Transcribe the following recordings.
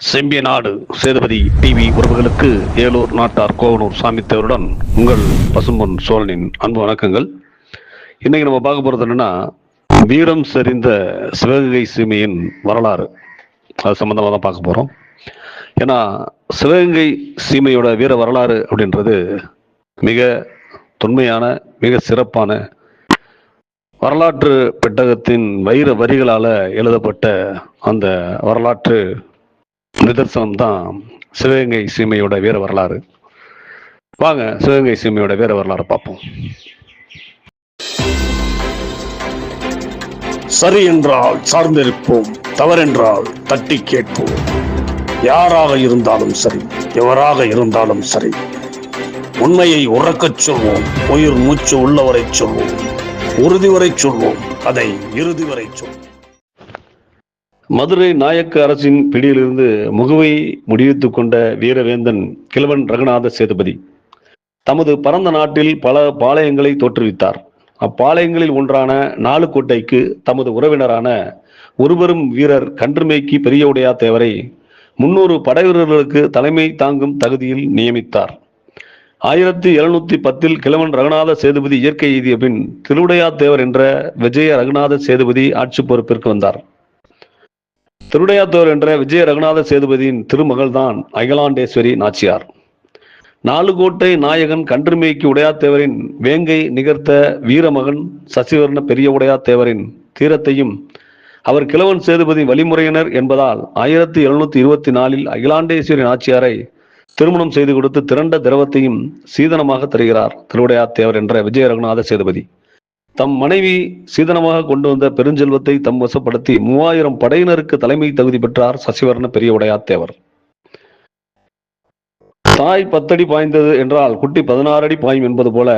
செம்பிய நாடு சேதுபதி டிவி உறவுகளுக்கு ஏலூர் நாட்டார் கோவனூர் சாமித்தேவருடன் உங்கள் பசும்பொன் சோழனின் அன்பு வணக்கங்கள். இன்னைக்கு நம்ம பார்க்க போகிறது என்னன்னா வீரம் செறிந்த சிவகங்கை சீமையின் வரலாறு. அது சம்மந்தமாக தான் பார்க்க போகிறோம் ஏன்னா சிவகங்கை சீமையோட வீர வரலாறு அப்படின்றது மிக தொன்மையான மிக சிறப்பான வரலாற்று பெட்டகத்தின் வைர வரிகளால் எழுதப்பட்ட அந்த வரலாற்று நிதர்சனம் தான் சிவகங்கை சீமையோட வீர வரலாறு. வாங்க சிவகங்கை சீமையோட வீர வரலாறு பார்ப்போம். சரி என்றால் சார்ந்திருப்போம் தவறென்றால் தட்டி கேட்போம். யாராக இருந்தாலும் சரி எவராக இருந்தாலும் சரி உண்மையை உறக்கச் சொல்வோம் உயிர் மூச்சு உள்ளவரை சொல்வோம் உறுதி வரை சொல்வோம் அதை இறுதி வரை சொல்வோம். மதுரை நாயக்க அரசின் பிடியிலிருந்து முகவை முடிவித்துக் கொண்ட வீரவேந்தன் கிழவன் ரகுநாத சேதுபதி தமது பரந்த நாட்டில் பல பாளையங்களை தோற்றுவித்தார். அப்பாளையங்களில் ஒன்றான நாலுக்கோட்டைக்கு தமது உறவினரான ஒருவரும் வீரர் கன்றுமேய்க்கு பெரியவுடையா தேவரை முன்னூறு படைவீரர்களுக்கு தலைமை தாங்கும் தகுதியில் நியமித்தார். ஆயிரத்தி எழுநூத்தி பத்தில் கிழவன் ரகுநாத சேதுபதி இயற்கை எய்திய பின் திருவுடையா தேவர் என்ற விஜய ரகுநாத சேதுபதி ஆட்சி பொறுப்பிற்கு வந்தார். திருடையாத்தோர் என்ற விஜய ரகுநாத சேதுபதியின் திருமகள்தான் அகிலாண்டேஸ்வரி நாச்சியார். நாலுகோட்டை நாயகன் கன்றுமேய்க்கு உடையாத்தேவரின் வேங்கை நிகர்த்த வீரமகன் சசிவர்ண பெரிய உடையாத்தேவரின் தீரத்தையும் அவர் கிழவன் சேதுபதி வழிமுறையினர் என்பதால் ஆயிரத்தி எழுநூத்தி இருபத்தி நாலில் அகிலாண்டேஸ்வரி நாச்சியாரை திருமணம் செய்து கொடுத்து திரண்ட திரவத்தையும் சீதனமாக தருகிறார் திருவுடையாத்தேவர் என்ற விஜய ரகுநாத சேதுபதி. தம் மனைவி சீதனமாக கொண்டு வந்த பெருஞ்செல்வத்தை தம் வசப்படுத்தி மூவாயிரம் படையினருக்கு தலைமை தகுதி பெற்றார் சசிவர்ண பெரிய உடையாத்தேவர் தாய் பத்தடி பாய்ந்தது என்றால் குட்டி பதினாறு அடி பாயும் என்பது போல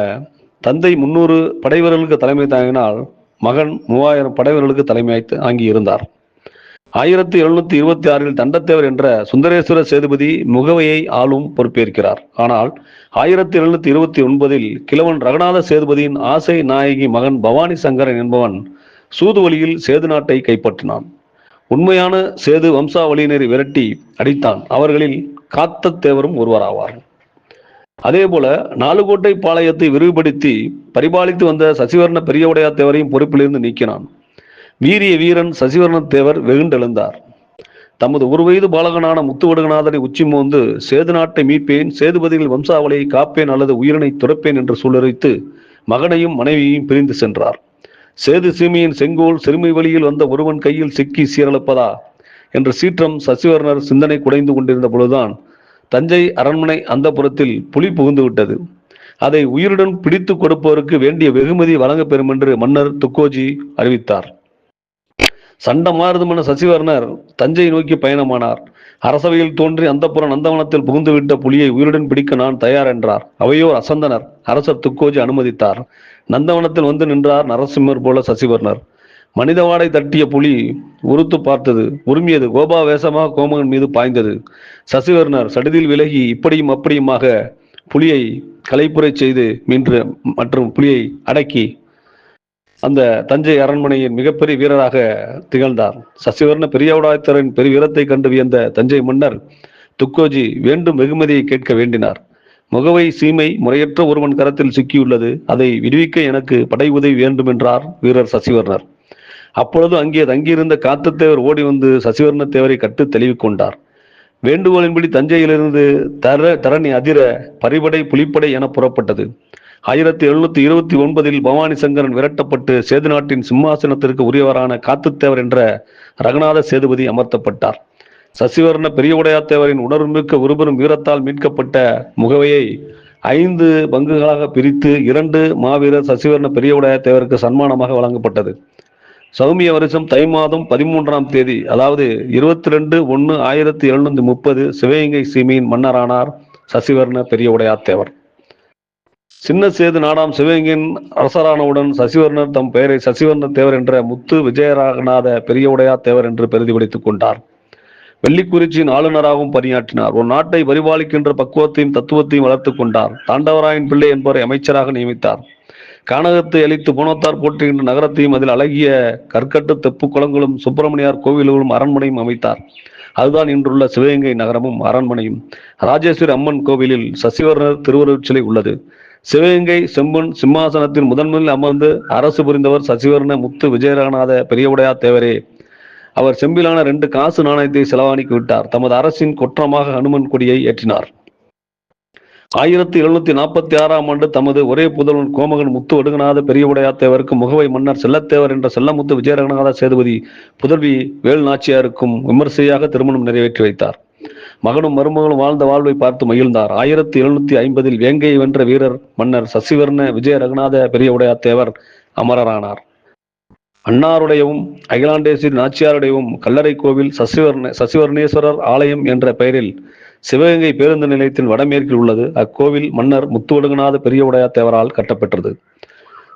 தந்தை முன்னூறு படைவீரர்களுக்கு தலைமை தாங்கினால் மகன் மூவாயிரம் படைவீரர்களுக்கு தலைமை தாங்கி இருந்தார் ஆயிரத்தி எழுநூத்தி இருபத்தி ஆறில் தண்டத்தேவர் என்ற சுந்தரேஸ்வர சேதுபதி முகவையை ஆளும் பொறுப்பேற்கிறார். ஆனால் ஆயிரத்தி எழுநூத்தி இருபத்தி ஒன்பதில் கிழவன் ரகுநாத சேதுபதியின் ஆசை நாயகி மகன் பவானி சங்கரன் என்பவன் சூதுவழியில் சேது நாட்டை கைப்பற்றினான். உண்மையான சேது வம்சாவளியினரை விரட்டி அடித்தான். அவர்களில் காத்த தேவரும் ஒருவராவார். அதேபோல நாலுகோட்டை பாளையத்தை விரிவுபடுத்தி பரிபாலித்து வந்த சசிவர்ண பெரியவுடையா தேவரையும் பொறுப்பிலிருந்து நீக்கினான். வீரிய வீரன் சசிவர்ணத்தேவர் வெகுண்டெழுந்தார். தமது ஒரு வயது பாலகனான முத்துவடுகநாதரை உச்சி மோந்து சேது நாட்டை மீட்பேன் சேதுபதிகள் வம்சாவளியை காப்பேன் அல்லது உயிரினை துறப்பேன் என்று சூளுரைத்து மகனையும் மனைவியையும் பிரிந்து சென்றார். சேது சீமையின் செங்கோல் சிறுமை வழியில் வந்த ஒருவன் கையில் சிக்கி சீரழப்பதா? என்ற சீற்றம் சசிவர்ணர் சிந்தனை குடைந்து கொண்டிருந்த பொழுதுதான் தஞ்சை அரண்மனை அந்த புறத்தில் புலி புகுந்து விட்டது அதை உயிருடன் பிடித்து கொடுப்பவருக்கு வேண்டிய வெகுமதி வழங்கப்பெறும் என்று மன்னர் துக்கோஜி அறிவித்தார். சண்டமாறுதுமென சசிவர்ணர் தஞ்சை நோக்கி பயணமானார். அரசவையில் தோன்றி அந்தப்புற நந்தவனத்தில் புகுந்துவிட்ட புலியை உயிருடன் பிடிக்க நான் தயார் என்றார். அவையோர் அசந்தனர். அரசர் துக்கோஜி அனுமதித்தார். நந்தவனத்தில் வந்து நின்றார் நரசிம்மர் போல சசிவர்ணர். மனித வாடை தட்டிய புலி உறுத்து பார்த்தது. உரிமியது. கோபா வேஷமாக கோமகன் மீது பாய்ந்தது. சசிவர்ணர் சடிதில் விலகி இப்படியும் அப்படியுமாக புலியை கலைப்புரை செய்து மீன்று மற்றும் புலியை அடக்கி அந்த தஞ்சை அரண்மனையின் மிகப்பெரிய வீரராக திகழ்ந்தார். சசிவர்ண பெரியவுடாயத்தரின் பெரிய வீரத்தை கண்டு வியந்த தஞ்சை மன்னர் துக்கோஜி வேண்டும் வெகுமதியை கேட்க வேண்டினார். முகவை சீமை முறையற்ற ஒருவன் கரத்தில் சிக்கியுள்ளது. அதை விடுவிக்க எனக்கு படை உதவி வேண்டும் என்றார் வீரர் சசிவர்ணர். அப்பொழுது அங்கே தங்கியிருந்த காத்தத்தேவர் ஓடி வந்து சசிவர்ண தேவரை கட்டு தெளிவு கொண்டார். வேண்டுகோளின்படி தஞ்சையிலிருந்து தர தரணி அதிர பரிபடை புலிப்படை என புறப்பட்டது. ஆயிரத்தி எழுநூத்தி இருபத்தி ஒன்பதில் பவானி சங்கரன் விரட்டப்பட்டு சேது நாட்டின் சிம்மாசனத்திற்கு உரியவரான காத்துத்தேவர் என்ற ரகுநாத சேதுபதி அமர்த்தப்பட்டார். சசிவர்ண பெரியவுடையாத்தேவரின் உணர்வுமிக்க ஒருபெரும் வீரத்தால் மீட்கப்பட்ட முகவையை ஐந்து பங்குகளாக பிரித்து இரண்டு மாவீரர் சசிவர்ண பெரியவுடையாத்தேவருக்கு சன்மானமாக வழங்கப்பட்டது. சௌமிய வருஷம் தை மாதம் பதிமூன்றாம் தேதி அதாவது இருபத்தி ரெண்டு ஒன்று ஆயிரத்தி எழுநூத்தி முப்பது சிவகங்கை சீமையின் மன்னரானார் சசிவர்ண பெரிய உடையாத்தேவர் சின்ன சேது நாடாம் சிவகங்கையின் அரசரானவுடன் சசிவர்ணர் தம் பெயரை சசிவர்ண தேவர் என்ற முத்து விஜயராகநாத பெரிய உடையாத்தேவர் என்று பிரதிபலித்துக் கொண்டார். வெள்ளிக்குறிச்சியின் ஆளுநராகவும் பணியாற்றினார். ஒரு நாட்டை பரிபாலிக்கின்ற பக்குவத்தையும் தத்துவத்தையும் வளர்த்துக் கொண்டார். தாண்டவராயன் பிள்ளை என்பவரை அமைச்சராக நியமித்தார். கானகத்தை அளித்து போனத்தார் போற்றுகின்ற நகரத்தையும் அதில் அழகிய கற்கட்டு தெப்பு குளங்களும் சுப்பிரமணியார் கோவில்களும் அரண்மனையும் அமைத்தார். அதுதான் இன்றுள்ள சிவகங்கை நகரமும் அரண்மனையும். ராஜேஸ்வரி அம்மன் கோவிலில் சசிவர்ணர் திருவருட்சிலை உள்ளது. சிவகங்கை செம்பன் சிம்மாசனத்தின் முதன்மையில் அமர்ந்து அரசு புரிந்தவர் சசிவர்ண முத்து விஜயரகநாத பெரியவுடையா தேவரே. அவர் செம்பிலான ரெண்டு காசு நாணயத்தை செலவாணிக்கு விட்டார். தமது அரசின் குற்றமாக ஹனுமன் கொடியை ஏற்றினார். ஆயிரத்தி எழுநூத்தி நாற்பத்தி ஆறாம் ஆண்டு தமது ஒரே புதல்வன் கோமகன் முத்து ஒடுங்கநாத பெரியவுடையா தேவருக்கு முகவை மன்னர் செல்லத்தேவர் என்ற செல்லமுத்து விஜயரகநாத சேதுபதி புதல்வி வேல் நாச்சியாருக்கும் விமர்சையாக திருமணம் நிறைவேற்றி வைத்தார். மகனும் மருமகளும் வாழ்ந்த வாழ்வை பார்த்து மகிழ்ந்தார். ஆயிரத்தி எழுநூத்தி ஐம்பதில் வேங்கையை வென்ற வீரர் மன்னர் சசிவர்ண விஜய ரகுநாத பெரியவுடையார் தேவர் அமரரானார். அன்னாருடையவும் அகிலாண்டேஸ்வரி நாச்சியாருடையவும் கல்லறை கோவில் சசிவர்ண சசிவர்ணேஸ்வரர் ஆலயம் என்ற பெயரில் சிவகங்கை பேருந்து நிலையத்தின் வடமேற்கில் உள்ளது. அக்கோவில் மன்னர் முத்துவடுகநாத பெரியவுடையார் தேவரால் கட்டப்பெற்றது.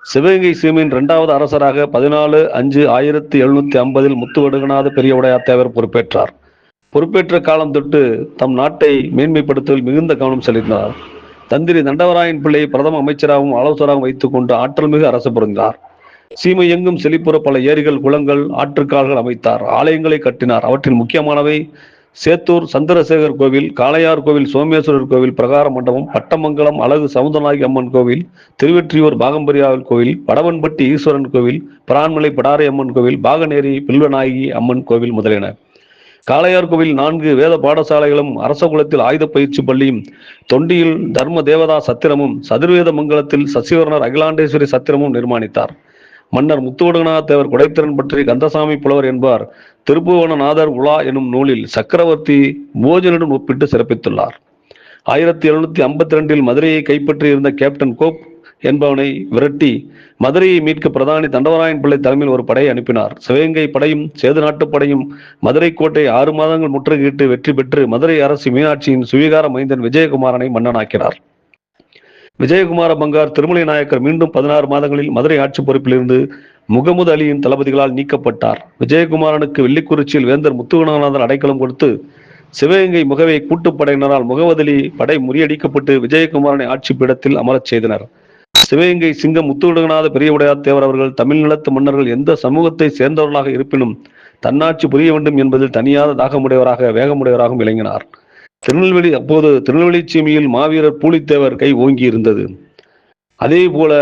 சிவகங்கை சீமையின் இரண்டாவது அரசராக பதினாலு அஞ்சு ஆயிரத்தி எழுநூத்தி ஐம்பதில் முத்துவடுகநாத பெரிய தேவர் பொறுப்பேற்றார். பொறுப்பேற்ற காலம் தொட்டு தம் நாட்டை மேன்மைப்படுத்துவதில் மிகுந்த கவனம் செலுத்தினார். தந்திரி தண்டவராயன் பிள்ளை பிரதம அமைச்சராகவும் ஆலோசகராகவும் வைத்துக் கொண்டு ஆற்றல் மிகு அரசு புரிந்தார். சீமை எங்கும் செழிப்புற பல ஏரிகள் குளங்கள் ஆற்றுக்கால்கள் அமைத்தார். ஆலயங்களை கட்டினார். அவற்றில் முக்கியமானவை சேத்தூர் சந்திரசேகர் கோவில் காளையார் கோவில் சோமேஸ்வரர் கோவில் பிரகார மண்டபம் பட்டமங்கலம் அழகு சமுதநாயகி அம்மன் கோவில் திருவெற்றியூர் பாகம்பரியாவில் கோவில் வடவன்பட்டி ஈஸ்வரன் கோவில் பிரான்மலை படாரை அம்மன் கோவில் பாகநேரி பில்வநாயகி அம்மன் கோவில் முதலியன. காளையார் கோவில் நான்கு வேத பாடசாலைகளும் அரசகுலத்தில் ஆயுத பயிற்சி பள்ளியும் தொண்டியில் தர்ம தேவதா சத்திரமும் சதுர்வேத மங்கலத்தில் சசிவர்ணர் அகிலாண்டேஸ்வரி சத்திரமும் நிர்மாணித்தார். மன்னர் முத்துவடுகநாத தேவர் குடைத்திறன் பற்றி கந்தசாமி புலவர் என்பார். திருப்புவனநாதர் உலா எனும் நூலில் சக்கரவர்த்தி போஜனுடன் ஒப்பிட்டு சிறப்பித்துள்ளார். ஆயிரத்தி எழுநூத்தி ஐம்பத்தி ரெண்டில் மதுரையை கைப்பற்றியிருந்த கேப்டன் கோப் என்பவனை விரட்டி மதுரையை மீட்க பிரதானி தண்டவராயன் பிள்ளை தலைமையில் ஒரு படையை அனுப்பினார். சிவகங்கை படையும் சேது நாட்டு படையும் மதுரை கோட்டை ஆறு மாதங்கள் முற்றுகையிட்டு வெற்றி பெற்று மதுரை அரசு மீனாட்சியின் சுவீகார மைந்தன் விஜயகுமாரனை மன்னனாக்கினார். விஜயகுமார பங்கார் திருமலை நாயக்கர் மீண்டும் பதினாறு மாதங்களில் மதுரை ஆட்சி பொறுப்பிலிருந்து முகமது அலியின் தளபதிகளால் நீக்கப்பட்டார். விஜயகுமாரனுக்கு வெள்ளிக்குறிச்சியில் வேந்தர் முத்துகுணநாதன் அடைக்கலம் கொடுத்து சிவகங்கை முகவை கூட்டுப்படையினரால் முகமது அலி படை முறியடிக்கப்பட்டு விஜயகுமாரனை ஆட்சி பீடத்தில் அமரச் செய்தனர். சிவகங்கை சிங்கம் முத்துவிடங்கநாத பெரிய உடையார் தேவர் அவர்கள் தமிழ் நிலத்து மன்னர்கள் எந்த சமூகத்தை சேர்ந்தவர்களாக இருப்பினும் தன்னாட்சி புரிய வேண்டும் என்பதில் தனியாத தாகமுடையவராக வேகமுடையவராகவும் விளங்கினார். திருநெல்வேலி அப்போது திருநெல்வேலி சீமையில் மாவீரர் பூலித்தேவர் கை ஓங்கி இருந்தது அதே போல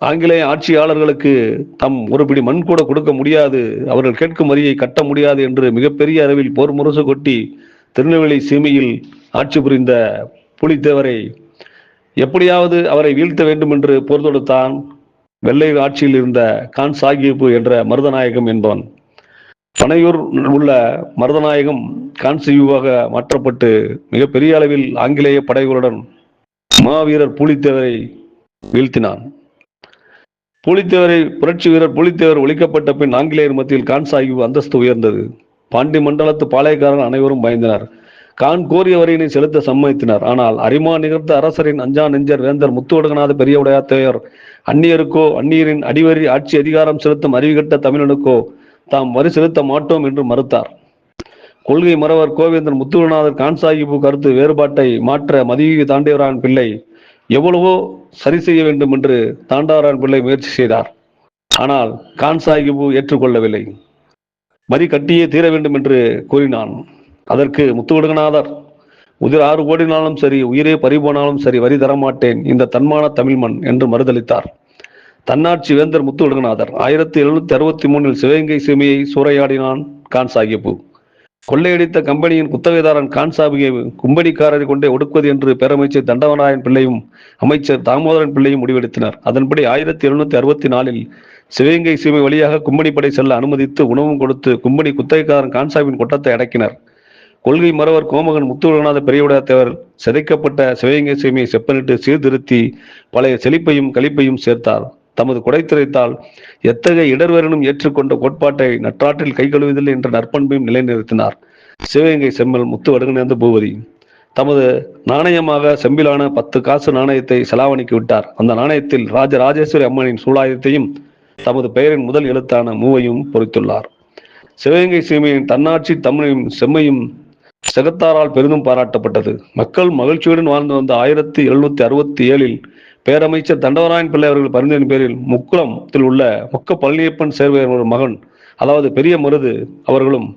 ஆங்கிலேய ஆட்சியாளர்களுக்கு தம் ஒருபிடி மண் கூட கொடுக்க முடியாது அவர்கள் கேட்கும் வரியை கட்ட முடியாது என்று மிகப்பெரிய அளவில் போர் முரசு கொட்டி திருநெல்வேலி சீமையில் ஆட்சி புரிந்த புலித்தேவரை எப்படியாவது அவரை வீழ்த்த வேண்டும் என்று போர் தொடுத்தான் வெள்ளை ஆட்சியில் இருந்த கான் சாகிப்பு என்ற மருதநாயகம் என்பவன். பனையூர் உள்ள மருதநாயகம் கான்சியூவாக மாற்றப்பட்டு மிகப்பெரிய அளவில் ஆங்கிலேய படைகளுடன் மாவீரர் புலித்தேவரை வீழ்த்தினான். புலித்தேவரை புரட்சி வீரர் புலித்தேவர் ஒழிக்கப்பட்ட பின் ஆங்கிலேயர் மத்தியில் கான் அந்தஸ்து உயர்ந்தது. பாண்டி மண்டலத்து பாளையக்காரன் அனைவரும் பயந்தனர். கான் கோரிய வரியினை செலுத்த சம்மதித்தினர். ஆனால் அரிமா நிகழ்த்த அரசரின் அஞ்சா நெஞ்சர் வேந்தர் முத்துவடகநாத பெரிய உடையாத்தையர் அந்நியருக்கோ அந்நியரின் அடிவரி ஆட்சி அதிகாரம் செலுத்தும் அறிவுகட்ட தமிழனுக்கோ தாம் வரி செலுத்த மாட்டோம் என்று மறுத்தார். கொள்கை மறவர் கோவிந்தன் முத்துவநாதர் கான் சாஹிபு கருத்து வேறுபாட்டை மாற்ற மதிய தாண்டியவரான் பிள்ளை எவ்வளவோ சரி செய்ய வேண்டும் என்று தாண்டவரான் பிள்ளை முயற்சி செய்தார். ஆனால் கான் சாஹிபு ஏற்றுக்கொள்ளவில்லை. வரி கட்டியே தீர வேண்டும் என்று கூறினான். அதற்கு முத்துவடுகநாதர் உதிர் ஆறு கோடினாலும் சரி உயிரே பறிபோனாலும் சரி வரி தரமாட்டேன் இந்த தன்மான தமிழ் மண் என்று மறுதளித்தார். தன்னாட்சி வேந்தர் முத்துவடுகநாதர் ஆயிரத்தி எழுநூத்தி அறுபத்தி மூணில் சிவகங்கை சிமையை சூறையாடினான் கான் சாஹிப்பு. கொள்ளையடித்த கம்பெனியின் குத்தகைதாரன் கான் சாபியை கும்படிக்காரரை கொண்டே ஒடுக்குவது என்று பேரமைச்சர் தண்டவநாயன் பிள்ளையும் அமைச்சர் தாமோதரன் பிள்ளையும் முடிவெடுத்தனர். அதன்படி ஆயிரத்தி எழுநூத்தி அறுபத்தி நாலில் சிவகங்கை சீமை வழியாக கும்பனி படை செல்ல அனுமதித்து உணவும் கொடுத்து கும்பனி குத்தகைக்காரன் கான்சாபின் கொட்டத்தை அடக்கினர். கொள்கை மறவர் கோமகன் முத்துவரநாத பெரியவுடையார் தேவர் சிதைக்கப்பட்ட சிவகங்கை சீமையை செப்பனிட்டு சீர்திருத்தி பழைய செழிப்பையும் களிப்பையும் சேர்த்தார். தமது குடைத்திரைத்தால் எத்தகைய இடர்வரனும் ஏற்றுக்கொண்ட கோட்பாட்டை நற்றாற்றில் கை கழுவுவதில்லை என்ற நற்பண்பையும் நிலைநிறுத்தினார் சிவகங்கை செம்மல் முத்து வடுகநேர்ந்த பூபதி. தமது நாணயமாக செம்பிலான பத்து காசு நாணயத்தை செலாவணிக்கு விட்டார். அந்த நாணயத்தில் ராஜ ராஜேஸ்வரி அம்மனின் சூலாயுதத்தையும் தமது பெயரின் முதல் எழுத்தான மூவையும் பொறித்துள்ளார். சிவகங்கை சீமையின் தன்னாட்சி தமிழையும் செம்மையும் செகத்தாரால் பெரிதும் பாராட்டப்பட்டது. மக்கள் மகிழ்ச்சியுடன் வாழ்ந்து வந்த ஆயிரத்தி எழுநூத்தி அறுபத்தி ஏழில் பேரமைச்சர் தண்டவராயன் பிள்ளை அவர்கள் பரிந்துரையின் பேரில் முக்குளத்தில் உள்ள முக்க பழனியப்பன் சேர்வையர் ஒரு மகன் அதாவது பெரிய மருது அவர்களும்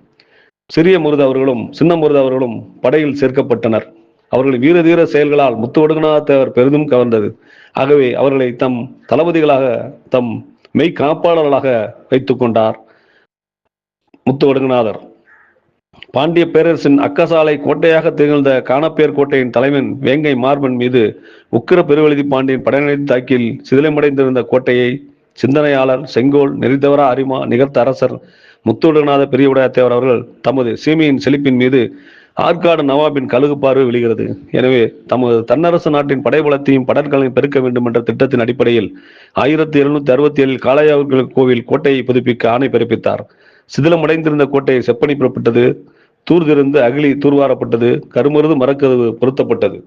சிறிய மருது அவர்களும் சின்ன மருது அவர்களும் படையில் சேர்க்கப்பட்டனர். அவர்கள் வீர தீர செயல்களால் முத்துவடுகநாத தேவர் பெரிதும் கவர்ந்தது. ஆகவே அவர்களை தம் தளபதிகளாக தம் மெய் காப்பாளர்களாக வைத்துக் கொண்டார் முத்துவடுகநாதர் பாண்டிய பேரரசின் அக்கசாலை கோட்டையாக திகழ்ந்த காணப்பேர் கோட்டையின் தலைவன் வேங்கை மார்பன் மீது உக்கிர பெருவழுதி பாண்டியன் படையெடுத்து தாக்கில் சிதிலமடைந்திருந்த கோட்டையை சிந்தனையாளர் செங்கோல் நெறித்தவரா அரிமா நிகர்த்த அரசர் முத்துவடுகநாத பெரியவுடையாத்தேவர் அவர்கள் தமது சீமையின் செழிப்பின் மீது ஆற்காடு நவாபின் கழுகு பார்வை விழுகிறது. எனவே தமது தன்னரசு நாட்டின் படைபலத்தையும் படற்களையும் பெருக்க வேண்டும் என்ற திட்டத்தின் அடிப்படையில் ஆயிரத்தி எழுநூத்தி அறுபத்தி ஏழில் காளையாவர்கள் கோவில் கோட்டையை புதுப்பிக்க ஆணை பிறப்பித்தார். சிதிலமடைந்திருந்த கோட்டையை செப்பனி புறப்பட்டது தூர்திருந்து அகிலி தூர்வாரப்பட்டது கருமருது மரக்கதவு பொருத்தப்பட்டது.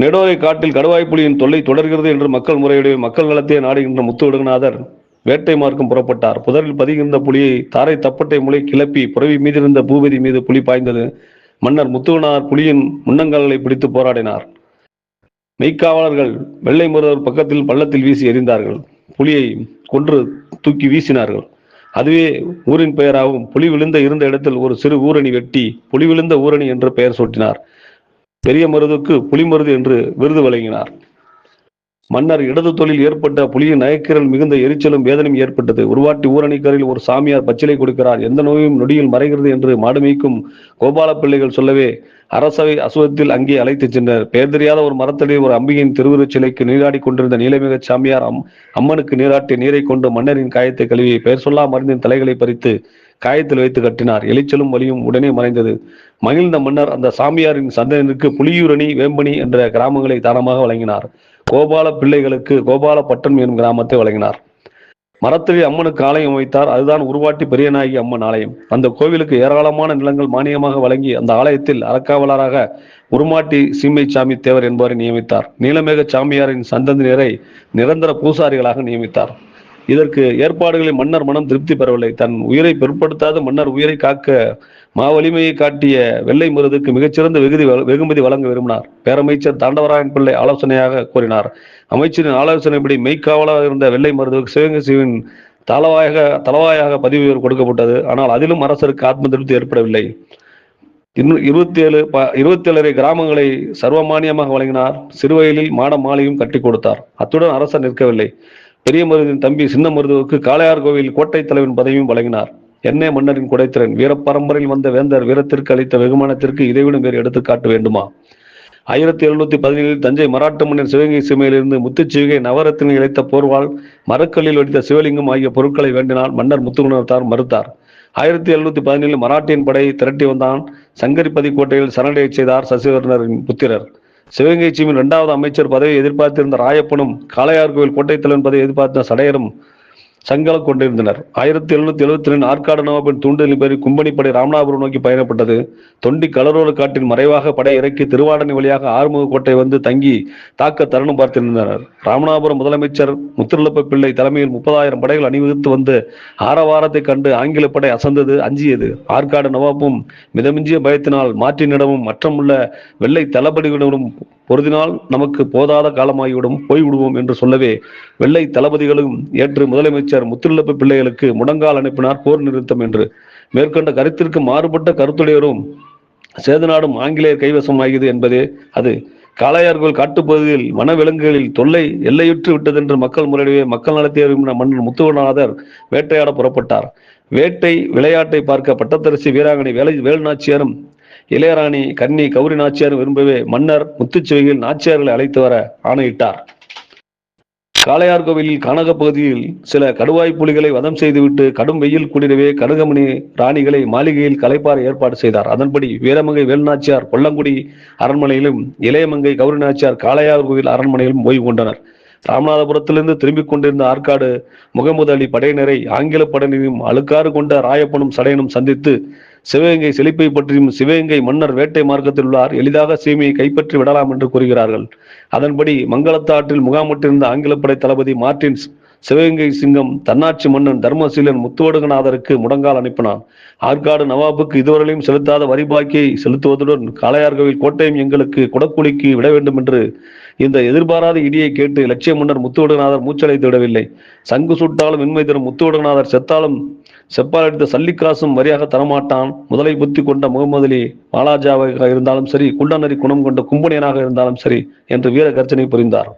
நெடோரை காட்டில் கடுவாய்ப்புலியின் தொல்லை தொடர்கிறது என்று மக்கள் முறையுடைய மக்கள் நலத்தையே நாடுகின்ற முத்துவிடுகநாதர் வேட்டை மார்க்கம் புறப்பட்டார். புதரில் பதிகின்ற புலியை தாரை தப்பட்டை முளை கிளப்பி புறவி மீதிருந்த பூபதி மீது புலி பாய்ந்தது. மன்னர் முத்துவனார் புலியின் முன்னங்கால்களை பிடித்து போராடினார். மெய்க்காவலர்கள் வெள்ளை முருகர் பக்கத்தில் பள்ளத்தில் வீசி எறிந்தார்கள். புலியை கொன்று தூக்கி வீசினார்கள். அதுவே ஊரின் பெயராகவும் புலி விழுந்த இருந்த இடத்தில் ஒரு சிறு ஊரணி வெட்டி புலி விழுந்த ஊரணி என்று பெயர் சூட்டினார். பெரிய மருதுக்கு புலிமருது என்று விருது வழங்கினார். மன்னர் இடது தொழில் ஏற்பட்ட புலியின் நயக்கிரல் மிகுந்த எரிச்சலும் வேதனையும் ஏற்பட்டது. உருவாட்டி ஊரணிக்கரில் ஒரு சாமியார் பச்சிலை கொடுக்கிறார். எந்த நோயும் நொடியில் மறைகிறது என்று மாடுமேய்க்கும் கோபால பிள்ளைகள் சொல்லவே அரசவை அசுவத்தில் அங்கே அழைத்து சென்றனர். பெயர் தெரியாத ஒரு மரத்தடியில் ஒரு அம்பிகையின் திருவுருச் சிலைக்கு நீராடி கொண்டிருந்த நீலமிக சாமியார் அம் அம்மனுக்கு நீராட்டிய நீரை கொண்டு மன்னரின் காயத்தை கழுவி பெயர் சொல்லா மருந்தின் தலைகளை பறித்து காயத்தில் வைத்து கட்டினார். எலிச்சலும் வலியும் உடனே மறைந்தது. மகிழ்ந்த மன்னர் அந்த சாமியாரின் சந்தனருக்கு புலியூரணி வேம்பனி என்ற கிராமங்களை தானமாக வழங்கினார். கோபால பிள்ளைகளுக்கு கோபாலப்பட்டம் எனும் கிராமத்தை வழங்கினார். மரத்தடி அம்மனுக்கு ஆலயம் வைத்தார். அதுதான் உருவாட்டி பெரியநாயகி அம்மன் ஆலயம். அந்த கோவிலுக்கு ஏராளமான நிலங்கள் மானியமாக வழங்கி அந்த ஆலயத்தில் அறக்காவலராக உருமாட்டி சீமைச்சாமி தேவர் என்பவரை நியமித்தார். நீலமேக சாமியாரின் சந்ததியினரை நிரந்தர பூசாரிகளாக நியமித்தார். இதற்கு ஏற்பாடுகளை மன்னர் மனம் திருப்தி பெறவில்லை. தன் உயிரை பிற்படுத்தாத மன்னர் உயிரை காக்க மாவலிமையை காட்டிய வெள்ளை மருதுக்கு மிகச்சிறந்த வெகுதி வெகுமதி வழங்க விரும்பினார். பேரமைச்சர் தாண்டவராயன் பிள்ளை ஆலோசனையாக கூறினார். அமைச்சரின் ஆலோசனைப்படி மெய்க்காவலாக இருந்த வெள்ளை மருதுக்கு சிவகங்கை சிவின் தலவாயாக தலவாயாக பதிவு கொடுக்கப்பட்டது. ஆனால் அதிலும் அரசருக்கு ஆத்ம திருப்தி ஏற்படவில்லை. இன்னும் இருபத்தி ஏழு ப இருபத்தி ஏழரை கிராமங்களை சர்வமானியமாக வழங்கினார். சிறுவயலில் மாட மாளிகையும் கட்டி கொடுத்தார். அத்துடன் அரசர் நிற்கவில்லை. பெரிய மருதின் தம்பி சின்ன மருதுவுக்கு காளையார் கோவில் கோட்டை தலைவன் பதவியும் வழங்கினார். என்னே மன்னரின் குடைத்திறன் வீரப்பரம்பரையில் வந்த வேந்தர் வீரத்திற்கு அளித்த வெகுமானத்திற்கு இதைவிட வேறு எடுத்துக்காட்ட வேண்டுமா? ஆயிரத்தி எழுநூத்தி பதினேழில் தஞ்சை மராட்ட மன்னர் சிவகங்கை சீமையிலிருந்து முத்துச்சிவிகை நவரத்தினை இழைத்த போர்வால் மரக்கல்லில் வடித்த சிவலிங்கம் ஆகிய பொருட்களை வேண்டினால் மன்னர் முத்துகுணத்தார் மறுத்தார். ஆயிரத்தி எழுநூத்தி பதினேழில் மராட்டியின் படையை திரட்டி வந்தான் சங்கரிப்பதி கோட்டையில் சரணடையச் செய்தார் சசிவர்ணரின் புத்திரர். சிவகங்கை சீமின் இரண்டாவது அமைச்சர் பதவியை எதிர்பார்த்திருந்த ராயப்பனும் காளையார் கோவில் கோட்டைத் தலைவன் பதவியை எதிர்பார்த்த சடையரும் சங்கலம் கொண்டிருந்தனர். ஆயிரத்தி எழுநூத்தி எழுபத்தி ரெண்டு ஆற்காடு நவாபின் தூண்டலின் பேரில் கும்பனி படை ராமநாதபுரம் நோக்கி பயணப்பட்டது. தொண்டி கலரோடு காட்டின் மறைவாக படை இறக்கி திருவாடனை வழியாக ஆறுமுக கோட்டை வந்து தங்கி தாக்க தருணம் பார்த்திருந்தனர். ராமநாதபுரம் முதலமைச்சர் முத்துருளப்ப பிள்ளை தலைமையில் முப்பதாயிரம் படைகள் அணிவகுத்து வந்து ஆரவாரத்தை கண்டு ஆங்கில படை அசந்தது அஞ்சியது. ஆற்காடு நவாப்பும் மிதமிஞ்சிய பயத்தினால் மாற்றினிடமும் மற்றமுள்ள வெள்ளை தளபதிகளிடம் பொருதினால் நமக்கு போதாத காலமாகிவிடும் போய்விடுவோம் என்று சொல்லவே வெள்ளை தளபதிகளும் ஏற்று முதலமைச்சர் முத்துள்ளப்ப பிள்ளைகளுக்கு முடங்கால் அனுப்பினார் போர் நிறுத்தம் என்று. மேற்கொண்ட கருத்திற்கு மாறுபட்ட கருத்துடையரும் சேதநாடும் ஆங்கிலேயர் கைவசமாகியது என்பதே அது. காளையார்கோவில் காட்டுப்பகுதியில் வனவிலங்குகளில் தொல்லை எல்லையுற்று விட்டதென்று மக்கள் முறையிடையே மக்கள் நலத்தை விரும்பின மன்னர் முத்துவநாதர் வேட்டையாட புறப்பட்டார். வேட்டை விளையாட்டை பார்க்க பட்டத்தரசி வீராங்கனை வேலை வேலுநாச்சியாரும் இளையராணி கன்னி கௌரி நாச்சியாரும் விரும்பவே மன்னர் முத்துச்சுவையில் நாச்சியார்களை அழைத்து வர ஆணையிட்டார். காளையார் கோவிலில் கானக பகுதியில் சில கடுவாய் புலிகளை வதம் செய்துவிட்டு கடும் வெயில் குளிரவே கனகமணி ராணிகளை மாளிகையில் கலைப்பார ஏற்பாடு செய்தார். அதன்படி வீரமங்கை வேலுநாச்சியார் கொல்லங்குடி அரண்மனையிலும் இளையமங்கை கௌரி நாச்சியார் காளையார் கோவில் அரண்மனையிலும் ஓய்வு கொண்டனர். ராமநாதபுரத்திலிருந்து திரும்பிக் கொண்டிருந்த ஆற்காடு முகமது அலி படையினரை ஆங்கில படையினரையும் அழுக்காறு கொண்ட ராயப்பனும் சடையனும் சந்தித்து சிவகங்கை செழிப்பை பற்றியும் சிவகங்கை மன்னர் வேட்டை மார்க்கத்தில் உள்ளார். எளிதாக சீமையை கைப்பற்றி விடலாம் என்று கூறுகிறார்கள். அதன்படி மங்களத்தாற்றில் முகாமிட்டிருந்த ஆங்கிலப்படை தளபதி மார்டின்ஸ் சிவகங்கை சிங்கம் தன்னாட்சி மன்னன் தர்மசீலன் முத்துவடுகநாதருக்கு முடங்கால் அனுப்பினான். ஆற்காடு நவாபுக்கு இதுவரையிலும் செலுத்தாத வரி பாக்கியை செலுத்துவதுடன் காளையார்கோவில் கோட்டையும் எங்களுக்கு குடக்குழிக்கு விட வேண்டும் என்று இந்த எதிர்பாராத இடியை கேட்டு லட்சிய மன்னர் முத்துவடுகநாதர் மூச்சடைத்து விடவில்லை. சங்கு சுட்டாலும் இன்மை தரும் முத்துவடுகநாதர் செத்தாலும் செப்பால் அடித்த சல்லிக்காசும் வரியாக தரமாட்டான். முதலை புத்தி கொண்ட முகமது அலி வாலாஜாவாக இருந்தாலும் சரி குள்ளநரி குணம் கொண்ட கும்பனியனாக இருந்தாலும் சரி என்று வீர கர்ஜனை புரிந்தார்.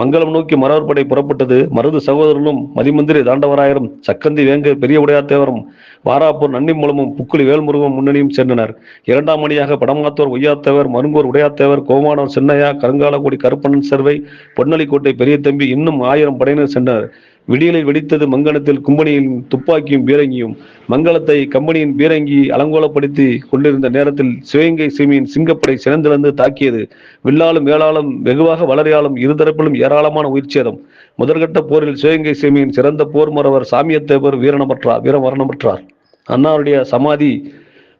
மங்களம் நோக்கி மரவர்படை புறப்பட்டது. மருது சகோதரனும் மதிமந்திரி தாண்டவராயரும் சக்கந்தி வேங்க பெரிய உடையாத்தேவரும் வாராப்பூர் நன்னிமூலமும் புக்குளி வேல்முருகன் முன்னணியும் சென்றனர் இரண்டாம் அணியாக படமாத்தோர் ஒய்யாத்தேவர் மருங்கூர் உடையாத்தேவர் கோமானம் சின்னையா கருங்காலக்குடி கருப்பண்ணன் சேர்வை பொன்னலிக்கோட்டை பெரிய தம்பி இன்னும் ஆயிரம் படையினர் சென்றனர். விடியலை வெடித்தது மங்கலத்தில் கும்பனியின் துப்பாக்கியும் பீரங்கியும். மங்களத்தை கம்பெனியின் பீரங்கி அலங்கோலப்படுத்தி கொண்டிருந்த நேரத்தில் சிவகங்கை சீமையின் சிங்கப்படை சிறந்திழந்து தாக்கியது. வில்லாலும் வேளாலும் வெகுவாக வளரையாலும் இருதரப்பிலும் ஏராளமான உயிர்ச்சேதம். முதற்கட்ட போரில் சிவகங்கை சீமையின் சிறந்த போர் மறவர் சாமியத்தேவர் வீரணமற்றார் வீரமரணமற்றார். அன்னாருடைய சமாதி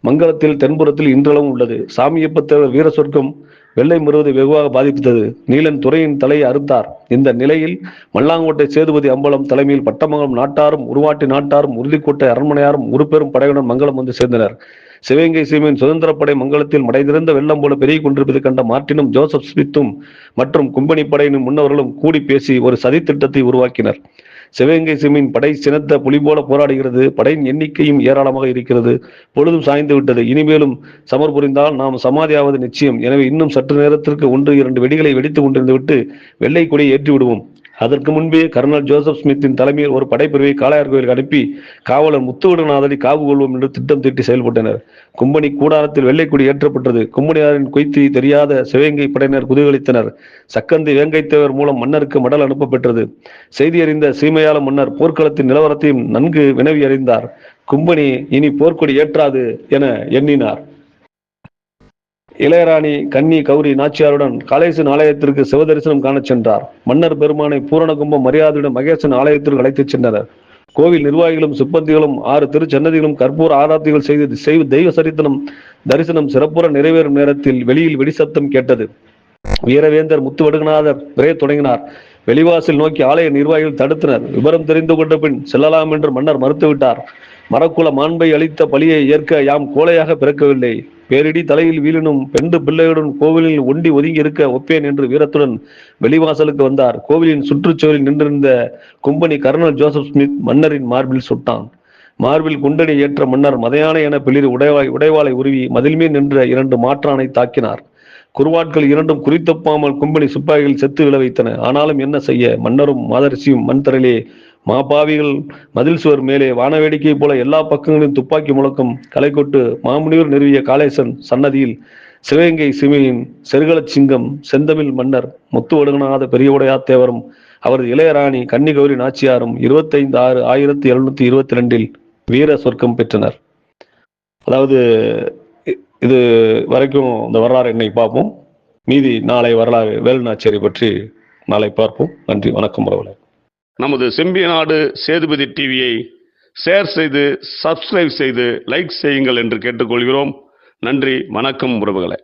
மங்களத்தில் தென்புறத்தில் இன்றளவும் உள்ளது. சாமியப்பத்தேவர் வீர சொர்க்கம் வெள்ளை முறுவது வெகுவாக பாதித்தது. நீலன் துறையின் தலையை அறுத்தார். இந்த நிலையில் மல்லாங்கோட்டை சேதுபதி அம்பலம் தலைமையில் பட்டமங்கலம் நாட்டாரும் உருவாட்டி நாட்டாரும் உறுதிக்கோட்டை அரண்மனையாரும் உருப்பெரும் படையுடன் மங்களம் வந்து சேர்ந்தனர். சிவகங்கை சீமையின் சுதந்திரப்படை மங்களத்தில் மடைந்திருந்த வெள்ளம் போல பெருகிக் கொண்டிருப்பதை கண்ட மார்ட்டினும் ஜோசப் ஸ்மித்தும் மற்றும் கும்பனி படையினும் முன்னவர்களும் கூடி பேசி ஒரு சதித்திட்டத்தை உருவாக்கினர். சிவகங்கை சிமின் படை சினத்த புலி போல போராடுகிறது. படையின் எண்ணிக்கையும் ஏராளமாக இருக்கிறது. பொழுதும் சாய்ந்து விட்டது. இனிமேலும் சமர் புரிந்தால் நாம் சமாதியாவது நிச்சயம். எனவே இன்னும் சற்று நேரத்திற்கு ஒன்று இரண்டு வெடிகளை வெடித்துக் கொண்டிருந்து விட்டு வெள்ளை கொடியை ஏற்றி விடுவோம் அதற்கு முன்பே கர்னல் ஜோசப் ஸ்மித்தின் தலைமையில் ஒரு படைப்பிரிவை காளையார் கோயிலுக்கு அனுப்பி காவலர் முத்துவிடநாதனை காவு கொள்வோம் என்று திட்டம் தீட்டி செயல்பட்டனர். கும்பனி கூடாரத்தில் வெள்ளைக்கொடி ஏற்றப்பட்டது. கும்பனியாரின் கொய்த்தி தெரியாத சிவகங்கை படையினர் குதூகலித்தனர். சக்கந்தி வேங்கைத்தேவர் மூலம் மன்னருக்கு மடல் அனுப்பப்பெற்றது. செய்தி அறிந்த சீமையாள மன்னர் போர்க்களத்தின் நிலவரத்தையும் நன்கு வினவி அறிந்தார் கும்பனி இனி போர்க்கொடி ஏற்றாது என எண்ணினார். இளையராணி கன்னி கௌரி நாச்சியாருடன் காளேசன் ஆலயத்திற்கு சிவதரிசனம் காணச் சென்றார். மன்னர் பெருமானை பூரணகும்ப மரியாதையுடன் மகேசன் ஆலயத்திற்கு அழைத்துச் சென்றனர். கோவில் நிர்வாகிகளும் சிப்பந்திகளும் ஆறு திருச்சன்னதிகளும் கற்பூர ஆராத்திகள் செய்து செய்து தெய்வ சரித்தனம் தரிசனம் சிறப்புற நிறைவேறும் நேரத்தில் வெளியில் வெடிசத்தம் கேட்டது. வீரவேந்தர் முத்துவடுகநாதர் விரைய தொடங்கினார். வெளிவாசல் நோக்கி ஆலய நிர்வாகிகள் தடுத்தனர். விவரம் தெரிந்து கொண்ட பின் செல்லலாம் என்று மன்னர் மறுத்துவிட்டார். மரக்குல மாண்பை அளித்த பலியை ஏற்க யாம் கோலையாக பிறக்கவில்லை. பேரிடி தலையில் வீழினும் பெண்டு பிள்ளையுடன் கோவிலில் ஒண்டி ஒதுங்கி இருக்க ஒப்பேன் என்று வீரத்துடன் வெளிவாசலுக்கு வந்தார். கோவிலின் சுற்றுச்சுவரில் நின்றிருந்த கும்பனி கர்னல் ஜோசப் ஸ்மித் மன்னரின் மார்பில் சுட்டான். மார்பில் குண்டடி ஏற்ற மன்னர் மதையான என பிளிர் உடைவாய் உடைவாளை உருவி மதில்மே நின்ற இரண்டு மாற்றானை தாக்கினார். குருவாட்கள் இரண்டும் குறித்தப்பாமல் கும்பனி சிப்பாய்கள் செத்து விழ வைத்தன. ஆனாலும் என்ன செய்ய? மன்னரும் மாதரிசியும் மண் தரையிலே மாபாவிகள் மதில் சுவர் மேலே வானவேடிக்கை போல எல்லா பக்கங்களிலும் துப்பாக்கி முழக்கம் களை கொட்டு மாமுனிவர் நிறுவிய காளேசன் சன்னதியில் சிவகங்கை சிமையின் செருகலச் சிங்கம் செந்தமிழ் மன்னர் முத்துவடுகநாத பெரியவுடையாத்தேவரும் அவரது இளையராணி கன்னிகௌரி நாச்சியாரும் இருபத்தைந்து ஆறு ஆயிரத்தி எழுநூத்தி இருபத்தி ரெண்டில் வீர சொர்க்கம் பெற்றனர். அதாவது இது வரைக்கும் இந்த வரலாறு என்னை பார்ப்போம். மீதி நாளை வரலாறு வேலுநாச்சேரி பற்றி நாளை பார்ப்போம். நன்றி வணக்கம் உறவுகளை நமது செம்பியநாடு சேதுபதி டிவியை ஷேர் செய்து சப்ஸ்கிரைப் செய்து லைக் செய்யுங்கள் என்று கேட்டுக்கொள்கிறோம். நன்றி வணக்கம் உறவுகளை.